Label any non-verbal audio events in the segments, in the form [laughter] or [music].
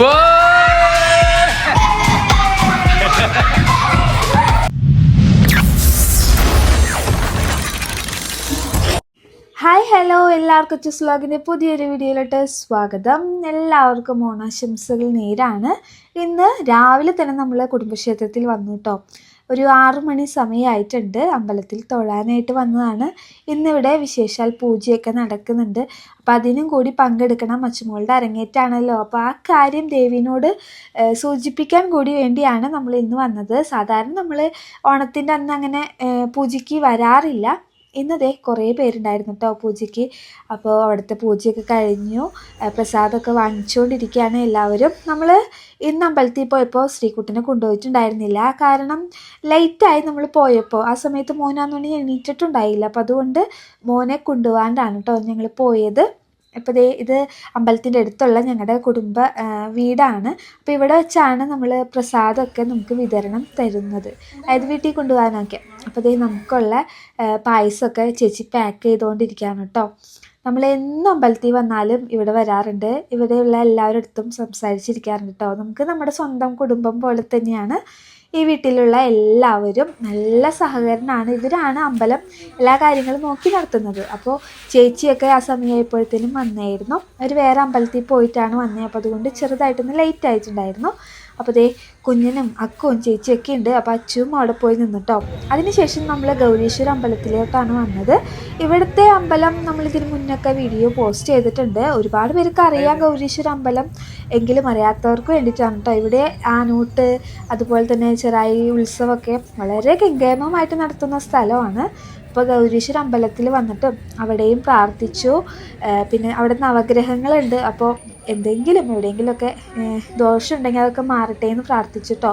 Hi hello. എല്ലാവർക്കും ചുസ് വ്ലോഗിന്റെ പുതിയൊരു വീഡിയോയിലോട്ട് സ്വാഗതം. എല്ലാവർക്കും ഓണാശംസകൾ നേരാണ്. ഇന്ന് രാവിലെ തന്നെ നമ്മൾ കുടുംബക്ഷേത്രത്തിൽ വന്നു കേട്ടോ ഒരു ആറു മണി സമയമായിട്ടുണ്ട് അമ്പലത്തിൽ തൊഴാനായിട്ട് വന്നതാണ്. ഇന്നിവിടെ വിശേഷാൽ പൂജയൊക്കെ നടക്കുന്നുണ്ട്. അപ്പോൾ അതിനും കൂടി പങ്കെടുക്കണം. മച്ചുമോളുടെ അരങ്ങേറ്റാണല്ലോ. അപ്പോൾ ആ കാര്യം ദേവിനോട് സൂചിപ്പിക്കാൻ കൂടി വേണ്ടിയാണ് നമ്മൾ ഇന്ന് വന്നത്. സാധാരണ നമ്മൾ ഓണത്തിന്റെ അന്ന് അങ്ങനെ പൂജയ്ക്ക് വരാറില്ല. ഇന്ന് ദേ കുറേ പേരുണ്ടായിരുന്നു കേട്ടോ പൂജയ്ക്ക്. അപ്പോൾ അവിടുത്തെ പൂജയൊക്കെ കഴിഞ്ഞു. പ്രസാദമൊക്കെ വാങ്ങിച്ചുകൊണ്ടിരിക്കുകയാണ് എല്ലാവരും. നമ്മൾ ഇന്ന് അമ്പലത്തിൽ പോയപ്പോൾ ശ്രീകുട്ടനെ കൊണ്ടുപോയിട്ടുണ്ടായിരുന്നില്ല. കാരണം ലൈറ്റായി നമ്മൾ പോയപ്പോൾ ആ സമയത്ത് മോനാന്നുണ്ടെങ്കിൽ എണീറ്റിട്ടുണ്ടായില്ല. അപ്പോൾ അതുകൊണ്ട് മോനെ കൊണ്ടുപോകാണ്ടാണ് കേട്ടോ ഞങ്ങൾ പോയത്. അപ്പോൾ ദേ ഇത് അമ്പലത്തിന്റെ അടുത്തുള്ള ഞങ്ങളുടെ കുടുംബ വീടാണ്. അപ്പോൾ ഇവിടെ വെച്ചാണ് നമ്മൾ പ്രസാദമൊക്കെ നമുക്ക് വിതരണം തരുന്നത്. അതായത് വീട്ടിൽ കൊണ്ടുപോകാനൊക്കെ. അപ്പോൾ ദേ നമുക്കുള്ള പായസമൊക്കെ ചേച്ചി പാക്ക് ചെയ്തുകൊണ്ടിരിക്കുകയാണ് കേട്ടോ. നമ്മൾ എന്നും അമ്പലത്തിൽ വന്നാലും ഇവിടെ വരാറുണ്ട്. ഇവിടെയുള്ള എല്ലാവരുടെ അടുത്തും സംസാരിച്ചിരിക്കാറുണ്ട് കേട്ടോ. നമുക്ക് നമ്മുടെ സ്വന്തം കുടുംബം പോലെ തന്നെയാണ് ഈ വീട്ടിലുള്ള എല്ലാവരും നല്ല സഹകരണമാണ് ഇവരാണ് അമ്പലം എല്ലാ കാര്യങ്ങളും നോക്കി നടത്തുന്നത്. അപ്പോൾ ചേച്ചിയൊക്കെ ആ സമയമായപ്പോഴത്തേനും വന്നായിരുന്നു. അവർ വേറെ അമ്പലത്തിൽ പോയിട്ടാണ് വന്നത് അപ്പോൾ അതുകൊണ്ട് ചെറുതായിട്ടൊന്ന് ലേറ്റ് ആയിട്ടുണ്ടായിരുന്നു. അപ്പോൾ ദേ കുഞ്ഞിനും അക്കവും ചേച്ചിയൊക്കെ ഉണ്ട്. അപ്പോൾ അച്ചുവും അവിടെ പോയി നിന്നിട്ടോ. അതിനുശേഷം നമ്മൾ ഗൗരീശ്വര അമ്പലത്തിലോട്ടാണ് വന്നത്. ഇവിടുത്തെ അമ്പലം നമ്മൾ ഇതിന് മുന്നൊക്കെ വീഡിയോ പോസ്റ്റ് ചെയ്തിട്ടുണ്ട്. ഒരുപാട് പേർക്ക് അറിയാം ഗൗരീശ്വര അമ്പലം. എങ്കിലും അറിയാത്തവർക്ക് വേണ്ടിയിട്ടാണ് കേട്ടോ ഇവിടെ ആനൂട്ട് അതുപോലെ തന്നെ ചെറായി ഉത്സവമൊക്കെ വളരെ ഗംഗേമമായിട്ട് നടത്തുന്ന സ്ഥലമാണ്. ഇപ്പോൾ ഗൗരീശ്വര അമ്പലത്തിൽ വന്നിട്ട് അവിടെയും പ്രാർത്ഥിച്ചു. പിന്നെ അവിടെ നവഗ്രഹങ്ങളുണ്ട്. അപ്പോൾ എന്തെങ്കിലും എവിടെയെങ്കിലുമൊക്കെ ദോഷം ഉണ്ടെങ്കിൽ അതൊക്കെ മാറട്ടെ എന്ന് പ്രാർത്ഥിച്ചിട്ടോ.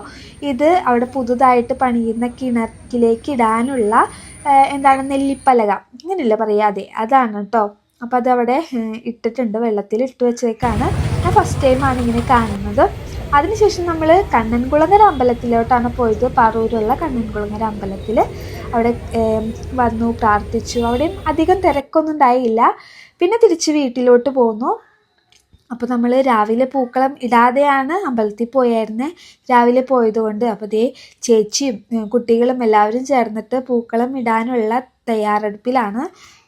ഇത് അവിടെ പുതുതായിട്ട് പണിയുന്ന കിണറ്റിലേക്ക് ഇടാനുള്ള എന്താണ് നെല്ലിപ്പലക. അങ്ങനെയല്ല പറയാതെ. അതാണ് കേട്ടോ. അപ്പോൾ അതവിടെ ഇട്ടിട്ടുണ്ട്. വെള്ളത്തിൽ ഇട്ട് വെച്ചേക്കാണ്. ഞാൻ ഫസ്റ്റ് ടൈമാണ് ഇങ്ങനെ കാണുന്നത്. അതിനുശേഷം നമ്മൾ കണ്ണൻകുളങ്ങര അമ്പലത്തിലോട്ടാണ് പോയത്. പറൂരുള്ള കണ്ണൻകുളങ്ങര അമ്പലത്തിൽ അവിടെ വന്നു പ്രാർത്ഥിച്ചു. അവിടെയും അധികം തിരക്കൊന്നും ഉണ്ടായില്ല. പിന്നെ തിരിച്ച് വീട്ടിലോട്ട് പോന്നു. അപ്പോൾ നമ്മൾ രാവിലെ പൂക്കളം ഇടാതെയാണ് അമ്പലത്തിൽ പോയായിരുന്നത് രാവിലെ പോയതുകൊണ്ട് അപ്പോൾ ദേ ചേച്ചിയും കുട്ടികളും എല്ലാവരും ചേർന്നിട്ട് പൂക്കളം ഇടാനുള്ള തയ്യാറെടുപ്പിലാണ്.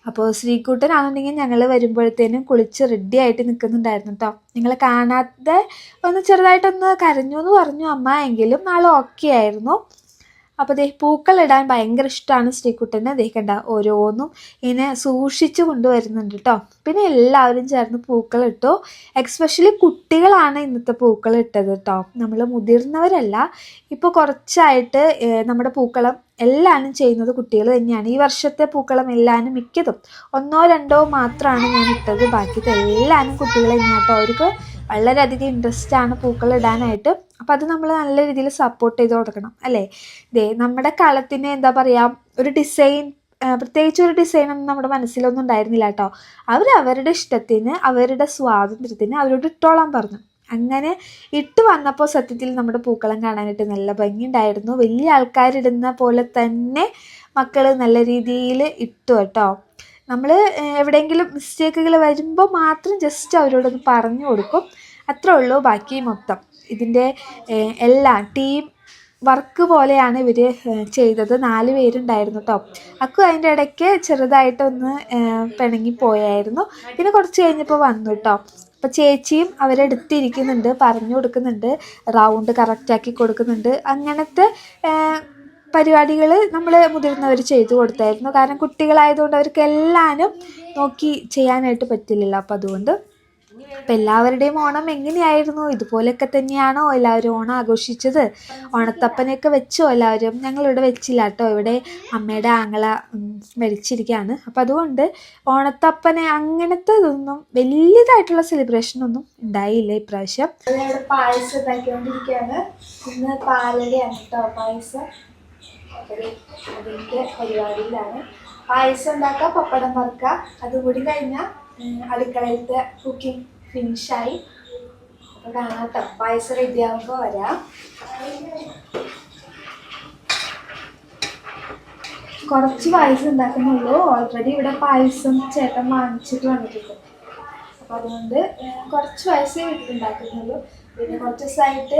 അപ്പോൾ ശ്രീക്കൂട്ടനാണെന്നുണ്ടെങ്കിൽ ഞങ്ങൾ വരുമ്പോഴത്തേനും കുളിച്ച് റെഡി ആയിട്ട് നിൽക്കുന്നുണ്ടായിരുന്നു കേട്ടോ നിങ്ങൾ കാണാതെ ഒന്ന് ചെറുതായിട്ടൊന്ന് കരഞ്ഞു എന്ന് പറഞ്ഞു അമ്മ. എങ്കിലും ആൾ ഓക്കെ ആയിരുന്നു. അപ്പോൾ ദേ പൂക്കളിടാൻ ഭയങ്കര ഇഷ്ടമാണ് ശ്രീകുട്ടന്. ദേ കണ്ട ഓരോന്നും ഇങ്ങനെ സൂക്ഷിച്ചു കൊണ്ടുവരുന്നുണ്ട് കേട്ടോ പിന്നെ എല്ലാവരും ചേർന്ന് പൂക്കൾ ഇട്ടു എക്സ്പെഷ്യലി കുട്ടികളാണ് ഇന്നത്തെ പൂക്കൾ ഇട്ടത് കേട്ടോ നമ്മൾ മുതിർന്നവരല്ല. ഇപ്പോൾ കുറച്ചായിട്ട് നമ്മുടെ പൂക്കളം എല്ലാവരും ചെയ്യുന്നത് കുട്ടികൾ തന്നെയാണ്. ഈ വർഷത്തെ പൂക്കളം എല്ലാവരും മിക്കതും ഒന്നോ രണ്ടോ മാത്രമാണ് ഞാൻ ഇട്ടത്. ബാക്കിയത് എല്ലാവരും കുട്ടികൾ തന്നെയാട്ടോ അവർക്ക് വളരെയധികം ഇൻട്രസ്റ്റ് ആണ് പൂക്കൾ ഇടാനായിട്ട് അപ്പോൾ അത് നമ്മൾ നല്ല രീതിയിൽ സപ്പോർട്ട് ചെയ്ത് കൊടുക്കണം അല്ലേ? ദേ നമ്മുടെ കളത്തിന് എന്താ പറയുക ഒരു ഡിസൈൻ പ്രത്യേകിച്ച് ഒരു ഡിസൈൻ ഒന്നും നമ്മുടെ മനസ്സിലൊന്നും ഉണ്ടായിരുന്നില്ല കേട്ടോ. അവർ അവരുടെ ഇഷ്ടത്തിന് അവരുടെ സ്വാതന്ത്ര്യത്തിന് അവരോട് ഇട്ടോളാൻ പറഞ്ഞു. അങ്ങനെ ഇട്ട് വന്നപ്പോൾ സത്യത്തിൽ നമ്മുടെ പൂക്കളം കാണാനായിട്ട് നല്ല ഭംഗിയുണ്ടായിരുന്നു. വലിയ ആൾക്കാരിടുന്ന പോലെ തന്നെ മക്കൾ നല്ല രീതിയിൽ ഇട്ടു കേട്ടോ. നമ്മൾ എവിടെയെങ്കിലും മിസ്റ്റേക്കുകൾ വരുമ്പോൾ മാത്രം ജസ്റ്റ് അവരോടൊന്ന് പറഞ്ഞു കൊടുക്കും. അത്രേ ഉള്ളൂ ബാക്കി മൊത്തം. ഇതിന്റെ എല്ലാം ടീം വർക്ക് പോലെയാണ് ഇവർ ചെയ്തത്. നാല് പേരുണ്ടായിരുന്നു കേട്ടോ അക്കു അതിന്റെ ഇടയ്ക്ക് ചെറുതായിട്ടൊന്ന് പിണങ്ങി പിണങ്ങിപ്പോയായിരുന്നു പിന്നെ കുറച്ച് കഴിഞ്ഞപ്പോൾ വന്നു കേട്ടോ അപ്പോൾ ചേച്ചിയും അവരെടുത്തിരിക്കുന്നുണ്ട് പറഞ്ഞു കൊടുക്കുന്നുണ്ട് റൗണ്ട് കറക്റ്റാക്കി കൊടുക്കുന്നുണ്ട്. അങ്ങനത്തെ പരിപാടികൾ നമ്മൾ മുതിർന്നവർ ചെയ്തു കൊടുത്തായിരുന്നു. കാരണം കുട്ടികളായതുകൊണ്ട് അവർക്ക് എല്ലാവരും നോക്കി ചെയ്യാനായിട്ട് പറ്റില്ലല്ലോ. അപ്പോൾ അതുകൊണ്ട് അപ്പം എല്ലാവരുടെയും ഓണം എങ്ങനെയായിരുന്നു? ഇതുപോലെയൊക്കെ തന്നെയാണോ എല്ലാവരും ഓണം ആഘോഷിച്ചത്? ഓണത്തപ്പനെയൊക്കെ വെച്ചോ എല്ലാവരും? ഞങ്ങളിവിടെ വെച്ചില്ല കേട്ടോ. ഇവിടെ അമ്മയുടെ ആങ്ങള മരിച്ചിരിക്കുകയാണ് അപ്പം അതുകൊണ്ട് ഓണത്തപ്പനെ അങ്ങനത്തെ ഇതൊന്നും വലിയതായിട്ടുള്ള സെലിബ്രേഷൻ ഒന്നും ഉണ്ടായില്ല ഇപ്രാവശ്യം. പായസം ഉണ്ടാക്കിക്കൊണ്ടിരിക്കുകയാണ് ഇന്ന് പാലടയാണ് കേട്ടോ പായസം. അതിന്റെ പരിപാടിയിലാണ്. പായസം ഉണ്ടാക്കുക പപ്പടം വറുക്കുക അതുകൂടി കഴിഞ്ഞാൽ അടുക്കളയിലത്തെ കുക്കിംഗ് ഫിനിഷായി അപ്പോൾ കാണാത്ത പായസം റെഡി ആകുമ്പോൾ വരാം. കുറച്ച് പായസം ഉണ്ടാക്കുന്നുള്ളൂ. ഓൾറെഡി ഇവിടെ പായസം ചേട്ടൻ വാങ്ങിച്ചിട്ട് വന്നിട്ടുണ്ട്. അപ്പം അതുകൊണ്ട് കുറച്ച് പായസമേ വീട്ടിലുണ്ടാക്കുന്നുള്ളൂ പിന്നെ കുറച്ച് ദിവസമായിട്ട്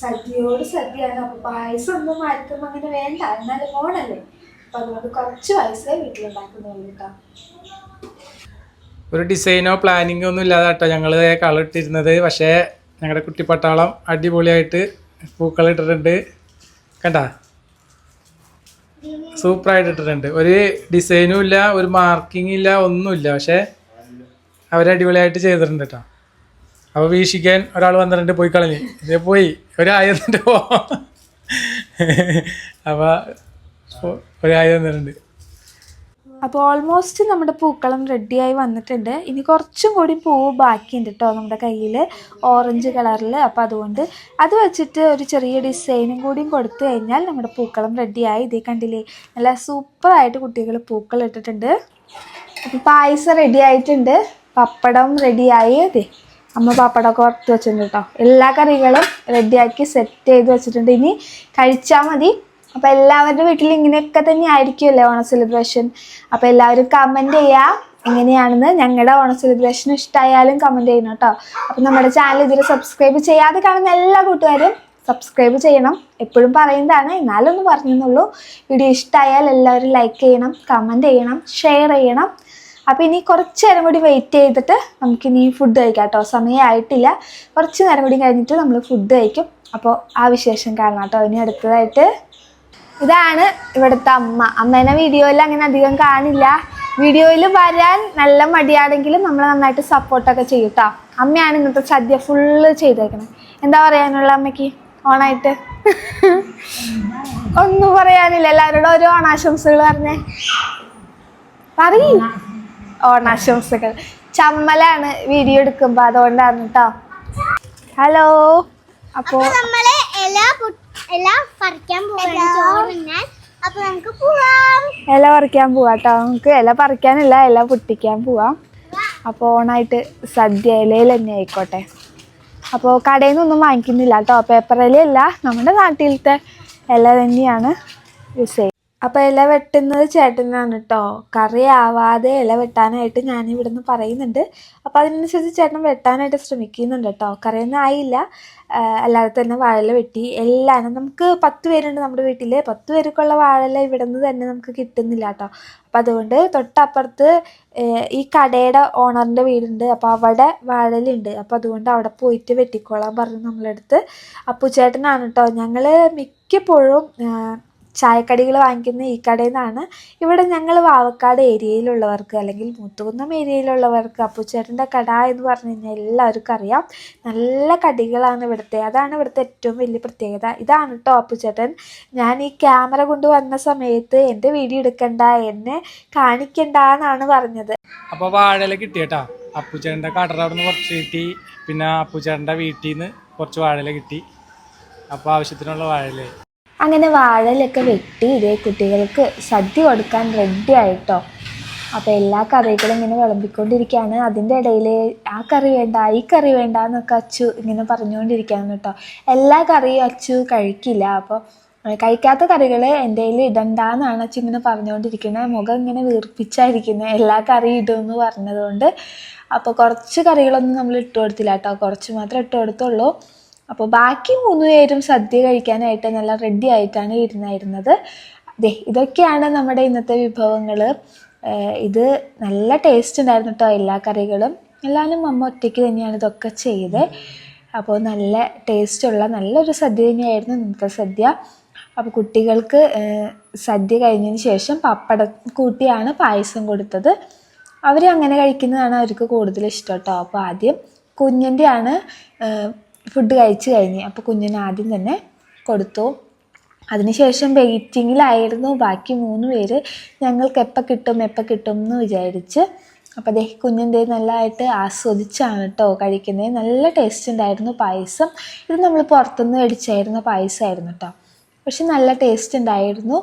സദ്യയോട് സദ്യയാണ്. അപ്പോൾ പായസം ഒന്നും മാറ്റുമ്പോൾ അങ്ങനെ വേണ്ട. എന്നാലും ഓണല്ലേ അപ്പം അതുകൊണ്ട് കുറച്ച് പായസമേ വീട്ടിലുണ്ടാക്കുന്നുള്ളൂ കേട്ടോ. ഒരു ഡിസൈനോ പ്ലാനിങ്ങോ ഒന്നും ഇല്ലാതെ കേട്ടോ ഞങ്ങൾ കളർ ഇട്ടിരുന്നത്. പക്ഷേ ഞങ്ങളുടെ കുട്ടിപ്പട്ടാളം അടിപൊളിയായിട്ട് പൂക്കൾ ഇട്ടിട്ടുണ്ട്. കണ്ട? സൂപ്പറായിട്ട് ഇട്ടിട്ടുണ്ട്. ഒരു ഡിസൈനും ഇല്ല ഒരു മാർക്കിംഗ് ഇല്ല ഒന്നുമില്ല പക്ഷേ അവർ അടിപൊളിയായിട്ട് ചെയ്തിട്ടുണ്ട് കേട്ടോ അപ്പോൾ വീക്ഷിക്കാൻ ഒരാൾ വന്നിട്ടുണ്ട് പോയി കളഞ്ഞ് ഇതേ പോയി ഒരായതിന്റെ പോ അപ്പോൾ ഒരായ അപ്പോൾ ഓൾമോസ്റ്റ് നമ്മുടെ പൂക്കളം റെഡിയായി വന്നിട്ടുണ്ട്. ഇനി കുറച്ചും കൂടി പൂവ് ബാക്കിയുണ്ട് കേട്ടോ നമ്മുടെ കയ്യിൽ ഓറഞ്ച് കളറിൽ അപ്പോൾ അതുകൊണ്ട് അത് വെച്ചിട്ട് ഒരു ചെറിയ ഡിസൈനും കൂടിയും കൊടുത്തു കഴിഞ്ഞാൽ നമ്മുടെ പൂക്കളം റെഡിയായി ഇതേ കണ്ടില്ലേ? നല്ല സൂപ്പറായിട്ട് കുട്ടികൾ പൂക്കൾ ഇട്ടിട്ടുണ്ട്. അപ്പോൾ പായസം റെഡി ആയിട്ടുണ്ട്. പപ്പടം റെഡിയായി അതെ അമ്മ പപ്പടമൊക്കെ വറുത്ത് വെച്ചിട്ടുണ്ട് കേട്ടോ എല്ലാ കറികളും റെഡിയാക്കി സെറ്റ് ചെയ്ത് വെച്ചിട്ടുണ്ട്. ഇനി കഴിച്ചാൽ മതി. അപ്പോൾ എല്ലാവരുടെ വീട്ടിൽ ഇങ്ങനെയൊക്കെ തന്നെ ആയിരിക്കുമല്ലേ ഓണ സെലിബ്രേഷൻ അപ്പോൾ എല്ലാവരും കമന്റ് ചെയ്യുക എങ്ങനെയാണെന്ന് ഞങ്ങളുടെ ഓണ സെലിബ്രേഷൻ ഇഷ്ടമായാലും കമന്റ് ചെയ്യണം കേട്ടോ. അപ്പോൾ നമ്മുടെ ചാനൽ ഇതുവരെ സബ്സ്ക്രൈബ് ചെയ്യാതെ കാണുന്ന എല്ലാ കൂട്ടുകാരും സബ്സ്ക്രൈബ് ചെയ്യണം. എപ്പോഴും പറയുന്നതാണ് എന്നാലൊന്ന് പറഞ്ഞെന്നുള്ളൂ. വീഡിയോ ഇഷ്ടമായാൽ എല്ലാവരും ലൈക്ക് ചെയ്യണം കമന്റ് ചെയ്യണം ഷെയർ ചെയ്യണം. അപ്പോൾ ഇനി കുറച്ച് നേരം കൂടി വെയിറ്റ് ചെയ്തിട്ട് നമുക്കിനി ഫുഡ് കഴിക്കാം കേട്ടോ. സമയമായിട്ടില്ല കുറച്ച് നേരം കൂടി കഴിഞ്ഞിട്ട് നമ്മൾ ഫുഡ് കഴിക്കും. അപ്പോൾ ആ വിശേഷം കാണാം കേട്ടോ. ഇനി അടുത്തതായിട്ട് ഇതാണ് ഇവിടുത്തെ അമ്മ. അമ്മേനെ വീഡിയോയിൽ അങ്ങനെ അധികം കാണില്ല. വീഡിയോയിൽ വരാൻ നല്ല മടിയാണെങ്കിലും നമ്മൾ നന്നായിട്ട് സപ്പോർട്ടൊക്കെ ചെയ്യും കേട്ടോ അമ്മയാണ് ഇന്നത്തെ സദ്യ ഫുള്ള് ചെയ്തേക്കണേ. എന്താ പറയാനുള്ള അമ്മയ്ക്ക്? ഓണായിട്ട്? [laughs] ഒന്നും പറയാനില്ല. എല്ലാവരോടും ഓരോ ഓണാശംസകൾ പറഞ്ഞേ. പറയൂ. ഓണാശംസകൾ. ചമ്മലാണ് വീഡിയോ എടുക്കുമ്പോൾ അതുകൊണ്ടാണ് കേട്ടോ ഹലോ അപ്പോൾ നമ്മളെ ഇല ഇല പറിക്കാൻ പോവാണ്. അപ്പൊ നമുക്ക് പോവാം. ഇല പറിക്കാൻ പോവാട്ടോ നമുക്ക് ഇല പറിക്കാനില്ല ഇല പൊട്ടിക്കാൻ പോവാം. അപ്പോൾ ഓണായിട്ട് സദ്യ ഇലയിൽ തന്നെ ആയിക്കോട്ടെ. അപ്പോൾ കടയിൽ നിന്നൊന്നും വാങ്ങിക്കുന്നില്ല കേട്ടോ പേപ്പർ ഇലയല്ല നമ്മുടെ നാട്ടിലത്തെ ഇല തന്നെയാണ് യൂസ് ചെയ്യുന്നത്. അപ്പോൾ ഇല വെട്ടുന്നത് ചേട്ടനാണ് കേട്ടോ കറി ആവാതെ ഇല വെട്ടാനായിട്ട് ഞാൻ ഇവിടുന്ന് പറയുന്നുണ്ട്. അപ്പോൾ അതിനനുസരിച്ച് ചേട്ടൻ വെട്ടാനായിട്ട് ശ്രമിക്കുന്നുണ്ട് കേട്ടോ കറിയൊന്നും ആയില്ല. അല്ലാതെ തന്നെ വാഴല വെട്ടി. എല്ലാം നമുക്ക് പത്ത് പേരുണ്ട് നമ്മുടെ വീട്ടിൽ പത്ത് പേർക്കുള്ള വാഴല ഇവിടെ നിന്ന് തന്നെ നമുക്ക് കിട്ടുന്നില്ല കേട്ടോ അപ്പം അതുകൊണ്ട് തൊട്ടപ്പുറത്ത് ഈ കടയുടെ ഓണറിന്റെ വീടുണ്ട്. അപ്പോൾ അവിടെ വാഴലുണ്ട് അപ്പോൾ അതുകൊണ്ട് അവിടെ പോയിട്ട് വെട്ടിക്കോളാൻ പറഞ്ഞു നമ്മളെടുത്ത്. അപ്പു ചേട്ടനാണ് കേട്ടോ ഞങ്ങൾ മിക്കപ്പോഴും ചായക്കടികൾ വാങ്ങിക്കുന്ന ഈ കടയിൽ നിന്നാണ് ഇവിടെ ഞങ്ങൾ വാവക്കാട് ഏരിയയിലുള്ളവർക്ക് അല്ലെങ്കിൽ മുത്തുകുന്നം ഏരിയയിലുള്ളവർക്ക് അപ്പുച്ചേട്ടന്റെ കട എന്ന് പറഞ്ഞു കഴിഞ്ഞാൽ എല്ലാവർക്കും അറിയാം. നല്ല കടികളാണ് ഇവിടുത്തെ. അതാണ് ഇവിടുത്തെ ഏറ്റവും വലിയ പ്രത്യേകത. ഇതാണ് കേട്ടോ അപ്പുച്ചേട്ടൻ. ഞാൻ ഈ ക്യാമറ കൊണ്ട് വന്ന സമയത്ത് എന്റെ വീഡിയോ എടുക്കണ്ട എന്നെ കാണിക്കണ്ട എന്നാണ് പറഞ്ഞത്. അപ്പോൾ വാഴയില കിട്ടിയട്ടാ. കേട്ടോ അപ്പുച്ചേട്ടന്റെ കടറ അവിടെ നിന്ന് കുറച്ച് കിട്ടി. പിന്നെ അപ്പുച്ചേട്ടന്റെ വീട്ടിൽ നിന്ന് കുറച്ച് വാഴയില കിട്ടി. അപ്പോൾ ആവശ്യത്തിനുള്ള വാഴയില. അങ്ങനെ വാഴയിലൊക്കെ വെട്ടി ഇതേ കുട്ടികൾക്ക് സദ്യ കൊടുക്കാൻ റെഡി ആയിട്ടോ. അപ്പോൾ എല്ലാ കറികളും ഇങ്ങനെ വിളമ്പിക്കൊണ്ടിരിക്കുകയാണ്. അതിന്റെ ഇടയിൽ ആ കറി വേണ്ട ഈ കറി വേണ്ട എന്നൊക്കെ അച്ചു ഇങ്ങനെ പറഞ്ഞുകൊണ്ടിരിക്കുകയാണ് കേട്ടോ. എല്ലാ കറിയും അച്ചു കഴിക്കില്ല. അപ്പോൾ കഴിക്കാത്ത കറികൾ എന്റെ കയ്യിൽ ഇടണ്ടെന്നാണ് അച്ചു ഇങ്ങനെ പറഞ്ഞുകൊണ്ടിരിക്കുന്നത് മുഖം ഇങ്ങനെ വീർപ്പിച്ചായിരിക്കുന്നത് എല്ലാ കറിയും എന്ന് പറഞ്ഞതുകൊണ്ട്. അപ്പോൾ കുറച്ച് കറികളൊന്നും നമ്മൾ ഇട്ട് കൊടുത്തില്ല കേട്ടോ. കുറച്ച് മാത്രമേ ഇട്ട് കൊടുത്തുള്ളൂ. അപ്പോൾ ബാക്കി മൂന്ന് പേരും സദ്യ കഴിക്കാനായിട്ട് നല്ല റെഡി ആയിട്ടാണ് ഇരുന്നായിരുന്നത്. അതെ ഇതൊക്കെയാണ് നമ്മുടെ ഇന്നത്തെ വിഭവങ്ങൾ ഇത് നല്ല ടേസ്റ്റ് ഉണ്ടായിരുന്നു കേട്ടോ എല്ലാ കറികളും. എല്ലാവരും അമ്മ ഒറ്റയ്ക്ക് തന്നെയാണ് ഇതൊക്കെ ചെയ്തത് അപ്പോൾ നല്ല ടേസ്റ്റുള്ള നല്ലൊരു സദ്യ തന്നെയായിരുന്നു ഇന്നത്തെ സദ്യ. അപ്പോൾ കുട്ടികൾക്ക് സദ്യ കഴിഞ്ഞതിന് ശേഷം പപ്പടം കൂട്ടിയാണ് പായസം കൊടുത്തത്. അവർ അങ്ങനെ കഴിക്കുന്നതാണ് അവർക്ക് കൂടുതൽ ഇഷ്ടം കേട്ടോ അപ്പോൾ ആദ്യം കുഞ്ഞിന്റെ ആണ് ഫുഡ് കഴിച്ചു കഴിഞ്ഞ്. അപ്പോൾ കുഞ്ഞിന് ആദ്യം തന്നെ കൊടുത്തു. അതിനുശേഷം വെയിറ്റിങ്ങിലായിരുന്നു ബാക്കി മൂന്ന് പേര് ഞങ്ങൾക്ക് എപ്പോൾ കിട്ടും എപ്പോൾ കിട്ടും എന്ന് വിചാരിച്ച്. അപ്പോൾ ദേ കുഞ്ഞിന്റെ നല്ലതായിട്ട് ആസ്വദിച്ചാണ് കേട്ടോ കഴിക്കുന്നത്. നല്ല ടേസ്റ്റ് ഉണ്ടായിരുന്നു പായസം. ഇത് നമ്മൾ പുറത്തുനിന്ന് മേടിച്ചായിരുന്ന പായസമായിരുന്നു കേട്ടോ. പക്ഷെ നല്ല ടേസ്റ്റ് ഉണ്ടായിരുന്നു.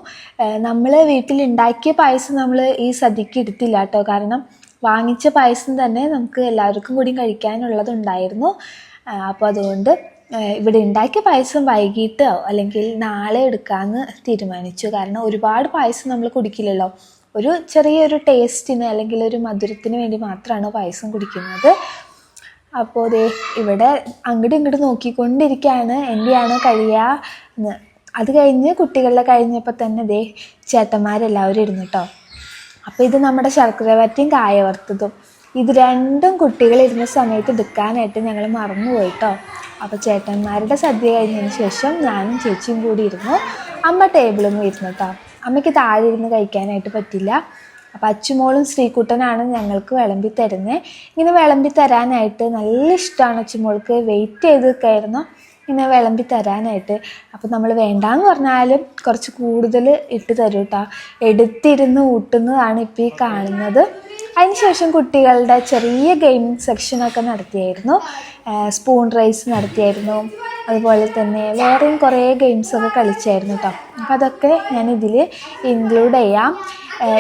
നമ്മൾ വീട്ടിലുണ്ടാക്കിയ പായസം നമ്മൾ ഈ സദ്യക്ക് എടുത്തില്ല കേട്ടോ. കാരണം വാങ്ങിച്ച പായസം തന്നെ നമുക്ക് എല്ലാവർക്കും കൂടി കഴിക്കാനുള്ളതുണ്ടായിരുന്നു. അപ്പോൾ അതുകൊണ്ട് ഇവിടെ ഉണ്ടാക്കിയ പായസം വൈകിട്ടോ അല്ലെങ്കിൽ നാളെ എടുക്കാമെന്ന് തീരുമാനിച്ചു. കാരണം ഒരുപാട് പായസം നമ്മൾ കുടിക്കില്ലല്ലോ. ഒരു ചെറിയൊരു ടേസ്റ്റിന് അല്ലെങ്കിൽ ഒരു മധുരത്തിന് വേണ്ടി മാത്രമാണ് പായസം കുടിക്കുന്നത്. അപ്പോൾ ദേ ഇവിടെ അങ്ങോട്ടും ഇങ്ങോട്ടും നോക്കിക്കൊണ്ടിരിക്കുകയാണ്. എന്റെയാണ് കഴിയുക എന്ന് അത് കഴിഞ്ഞ് കുട്ടികളുടെ കഴിഞ്ഞപ്പോൾ തന്നെ ദേ ചേട്ടന്മാരെല്ലാവരും ഇരുന്നു കേട്ടോ അപ്പോൾ ഇത് നമ്മുടെ ശർക്കര വരട്ടിയും കായ വറുത്തതും ഇത് രണ്ടും കുട്ടികൾ ഇരുന്ന സമയത്ത് എടുക്കാനായിട്ട് ഞങ്ങൾ മറന്നുപോയി കേട്ടോ അപ്പോൾ ചേട്ടന്മാരുടെ സദ്യ കഴിഞ്ഞതിന് ശേഷം ഞാനും ചേച്ചിയും കൂടി ഇരുന്നു. അമ്മ ടേബിളിൽ നിന്ന് ഇരുന്നു കേട്ടോ അമ്മയ്ക്ക് താഴെ ഇരുന്ന് കഴിക്കാനായിട്ട് പറ്റില്ല. അപ്പം അച്ചുമോളും ശ്രീകുട്ടനാണ് ഞങ്ങൾക്ക് വിളമ്പി തരുന്നത് ഇങ്ങനെ വിളമ്പി തരാനായിട്ട് നല്ല ഇഷ്ടമാണ് അച്ചുമോൾക്ക് വെയിറ്റ് ചെയ്ത് നിൽക്കായിരുന്നു ഇങ്ങനെ വിളമ്പി തരാനായിട്ട്. അപ്പം നമ്മൾ വേണ്ടാന്ന് പറഞ്ഞാലും കുറച്ച് കൂടുതൽ ഇട്ട് തരും എടുത്തിരുന്ന് ഊട്ടുന്നതാണ് ഇപ്പോൾ ഈ കാണുന്നത്. അതിനുശേഷം കുട്ടികളുടെ ചെറിയ ഗെയിം സെക്ഷനൊക്കെ നടത്തിയായിരുന്നു. സ്പൂൺ റൈസ് നടത്തിയായിരുന്നു. അതുപോലെ തന്നെ വേറെയും കുറേ ഗെയിംസൊക്കെ കളിച്ചായിരുന്നു കേട്ടോ അപ്പോൾ അതൊക്കെ ഞാൻ ഇതിൽ ഇൻക്ലൂഡ് ചെയ്യാം.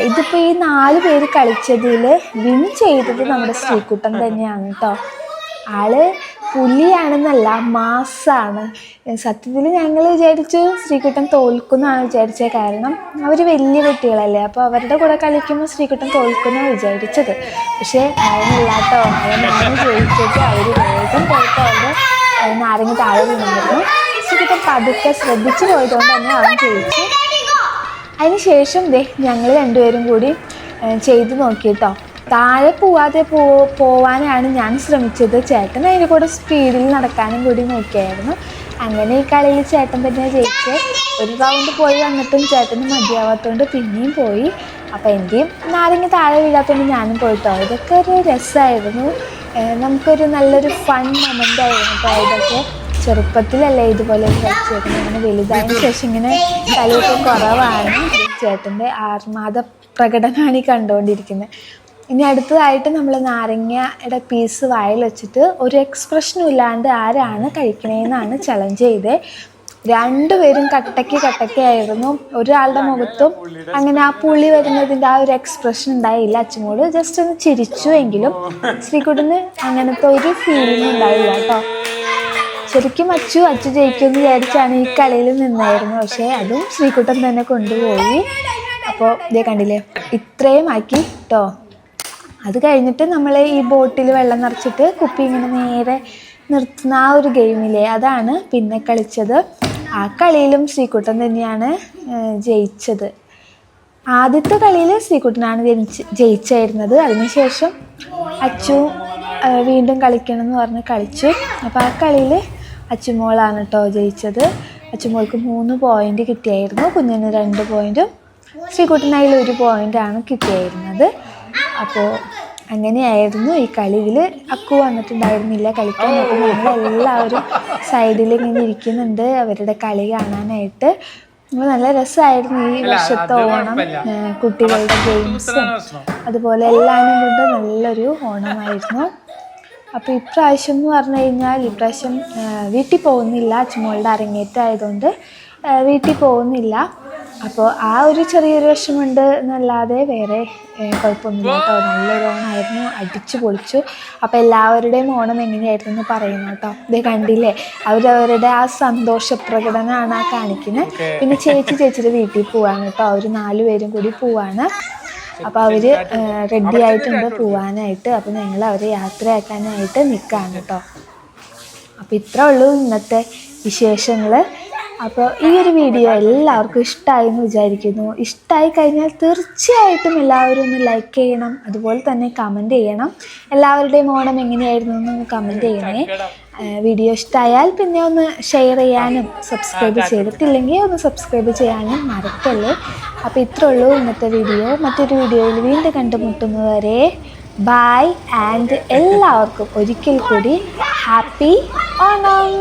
ഇതിപ്പോൾ ഈ നാല് പേര് കളിച്ചതിൽ വിൻ ചെയ്തത് നമ്മുടെ ശ്രീകുട്ടൻ തന്നെയാണ് കേട്ടോ ആൾ പുലിയാണെന്നല്ല മാസാണ്. സത്യത്തിൽ ഞങ്ങൾ വിചാരിച്ചു ശ്രീകുട്ടൻ തോൽക്കുന്നാണ് വിചാരിച്ചത് കാരണം അവർ വലിയ കുട്ടികളല്ലേ. അപ്പോൾ അവരുടെ കൂടെ കളിക്കുമ്പോൾ ശ്രീകുട്ടൻ തോൽക്കുന്നാണ് വിചാരിച്ചത്. പക്ഷേ അവനല്ല കേട്ടോ അവനാണ് ജയിച്ചത് അവർ വേഗം അതിന് ആരെങ്കിലും നാരങ്ങ താഴെ വീണായിരുന്നു. ശ്രീകുട്ടൻ പതുക്കെ ശ്രദ്ധിച്ചു പോയതുകൊണ്ട് തന്നെ അവൻ ജയിച്ചു. അതിനുശേഷം ദേ ഞങ്ങൾ രണ്ടുപേരും കൂടി ചെയ്തു ചെയ്ത് നോക്കി കേട്ടോ താഴെ പോവാതെ പോ പോവാനാണ് ഞാൻ ശ്രമിച്ചത്. ചേട്ടൻ അതിന്റെ കൂടെ സ്പീഡിൽ നടക്കാനും കൂടി നോക്കിയായിരുന്നു. അങ്ങനെ ഈ കളിയിൽ ചേട്ടൻ തന്നെ ജയിച്ച് ഒരു റൗണ്ട് പോയി വന്നിട്ടും ചേട്ടന് മതിയാവാത്തതുകൊണ്ട് പിന്നെയും പോയി. അപ്പോൾ എന്റെയും നാരങ്ങ താഴെ വീഴാത്തതുകൊണ്ട് ഞാനും പോയിട്ടോ. ഇതൊക്കെ ഒരു രസമായിരുന്നു നമുക്കൊരു നല്ലൊരു ഫൺ മൊമെന്റ് ആയിരുന്നു അപ്പോൾ ഇതൊക്കെ. ചെറുപ്പത്തിലല്ലേ ഇതുപോലെ കളിച്ചിരുന്നത് അങ്ങനെ വലുതായതിനു ശേഷം ഇങ്ങനെ കളിയൊക്കെ കുറവാണ്. ചേട്ടന്റെ ആർമാദ പ്രകടനമാണ് ഈ കണ്ടുകൊണ്ടിരിക്കുന്നത് ഇനി അടുത്തതായിട്ട് നമ്മൾ നാരങ്ങയുടെ പീസ് വായിൽ വെച്ചിട്ട് ഒരു എക്സ്പ്രഷനും ഇല്ലാണ്ട് ആരാണ് കഴിക്കണേന്നാണ് ചലഞ്ച് ചെയ്തത് രണ്ടുപേരും കട്ടയ്ക്ക് കട്ടയ്ക്കായിരുന്നു ഒരാളുടെ മുഖത്തും അങ്ങനെ ആ പുളി വരുന്നതിന്റെ ആ ഒരു എക്സ്പ്രഷൻ ഉണ്ടായില്ല. അച്ഛനോട് ജസ്റ്റ് ഒന്ന് ചിരിച്ചു എങ്കിലും ശ്രീകുട്ടന് അങ്ങനത്തെ ഒരു ഫീലിംഗ് ഉണ്ടായില്ല കേട്ടോ. ശരിക്കും അച്ചു അച്ചു ജയിക്കുമെന്ന് വിചാരിച്ചാണ് ഈ കളിയിൽ നിന്നായിരുന്നു. പക്ഷേ അതും ശ്രീകുട്ടൻ തന്നെ കൊണ്ടുപോയി. അപ്പോൾ ഇതേ കണ്ടില്ലേ? ഇത്രയും ആക്കി കേട്ടോ. അത് കഴിഞ്ഞിട്ട് നമ്മൾ ഈ ബോട്ടിൽ വെള്ളം നിറച്ചിട്ട് കുപ്പി ഇങ്ങനെ നേരെ നിർത്തുന്ന ആ ഒരു ഗെയിമില്ലേ അതാണ് പിന്നെ കളിച്ചത്. ആ കളിയിലും ശ്രീകുട്ടൻ തന്നെയാണ് ജയിച്ചത്. ആദ്യത്തെ കളിയിൽ ശ്രീകുട്ടനാണ് ജനിച്ച് ജയിച്ചായിരുന്നത്. അതിനുശേഷം അച്ചു വീണ്ടും കളിക്കണം എന്ന് പറഞ്ഞ് കളിച്ചു. അപ്പോൾ ആ കളിയിൽ അച്ചുമോളാണ് കേട്ടോ ജയിച്ചത്. അച്ചുമോൾക്ക് മൂന്ന് പോയിന്റ് കിട്ടിയായിരുന്നു. കുഞ്ഞിന് രണ്ട് പോയിന്റും ശ്രീകുട്ടനായി ഒരു പോയിന്റാണ് കിട്ടിയായിരുന്നത്. അപ്പോൾ അങ്ങനെയായിരുന്നു. ഈ കളിയിൽ അക്കു വന്നിട്ടുണ്ടായിരുന്നില്ല കളിക്കാൻ. അപ്പോൾ ഞങ്ങളെല്ലാവരും സൈഡിൽ ഇങ്ങനെ ഇരിക്കുന്നുണ്ട്. അവരുടെ കളി കാണാനായിട്ട്. നല്ല രസമായിരുന്നു ഈ വർഷത്തെ ഓണം കുട്ടികളുടെ ഗെയിംസും അതുപോലെ എല്ലാം കൊണ്ട് നല്ലൊരു ഓണമായിരുന്നു. അപ്പോൾ ഇപ്രാവശ്യം എന്ന് പറഞ്ഞു കഴിഞ്ഞാൽ ഇപ്രാവശ്യം വീട്ടിൽ പോകുന്നില്ല. അച്ഛമോളുടെ അരങ്ങേറ്റം ആയതുകൊണ്ട് വീട്ടിൽ പോകുന്നില്ല. അപ്പോൾ ആ ഒരു ചെറിയൊരു വിഷമമുണ്ട് എന്നല്ലാതെ വേറെ കുഴപ്പമൊന്നുമില്ല കേട്ടോ. നല്ലൊരു ഓണമായിരുന്നു അടിച്ചു പൊളിച്ചു. അപ്പോൾ എല്ലാവരുടെയും ഓണം എങ്ങനെയായിരുന്നു എന്ന് പറയുന്നു കേട്ടോ. ഇത് കണ്ടില്ലേ? അവരവരുടെ ആ സന്തോഷ പ്രകടനമാണ് ആ കാണിക്കുന്നത് പിന്നെ ചേച്ചി ചേച്ചിയുടെ വീട്ടിൽ പോവാണ് കേട്ടോ. അവർ നാല് പേരും കൂടി പോവാണ്. അപ്പോൾ അവർ റെഡി ആയിട്ടുണ്ട് പോവാനായിട്ട്. അപ്പോൾ ഞങ്ങൾ അവരെ യാത്രയാക്കാനായിട്ട് നിൽക്കുകയാണ് കേട്ടോ. അപ്പോൾ ഇത്രേ ഉള്ളൂ ഇന്നത്തെ വിശേഷങ്ങൾ അപ്പോൾ ഈ ഒരു വീഡിയോ എല്ലാവർക്കും ഇഷ്ടമായി എന്ന് വിചാരിക്കുന്നു. ഇഷ്ടമായി കഴിഞ്ഞാൽ തീർച്ചയായിട്ടും എല്ലാവരും ഒന്ന് ലൈക്ക് ചെയ്യണം അതുപോലെ തന്നെ കമന്റ് ചെയ്യണം. എല്ലാവരുടെയും ഓണം എങ്ങനെയായിരുന്നു എന്നൊന്ന് കമന്റ് ചെയ്യണേ. വീഡിയോ ഇഷ്ടമായാൽ പിന്നെ ഒന്ന് ഷെയർ ചെയ്യാനും സബ്സ്ക്രൈബ് ചെയ്തിട്ടില്ലെങ്കിൽ ഒന്ന് സബ്സ്ക്രൈബ് ചെയ്യാനും മറക്കല്ലേ. അപ്പോൾ ഇത്രേ ഉള്ളൂ ഇന്നത്തെ വീഡിയോ മറ്റൊരു വീഡിയോയിൽ വീണ്ടും കണ്ടുമുട്ടുന്നവരെ ബൈ ആൻഡ് എല്ലാവർക്കും ഒരിക്കൽ കൂടി ഹാപ്പി ഓണം.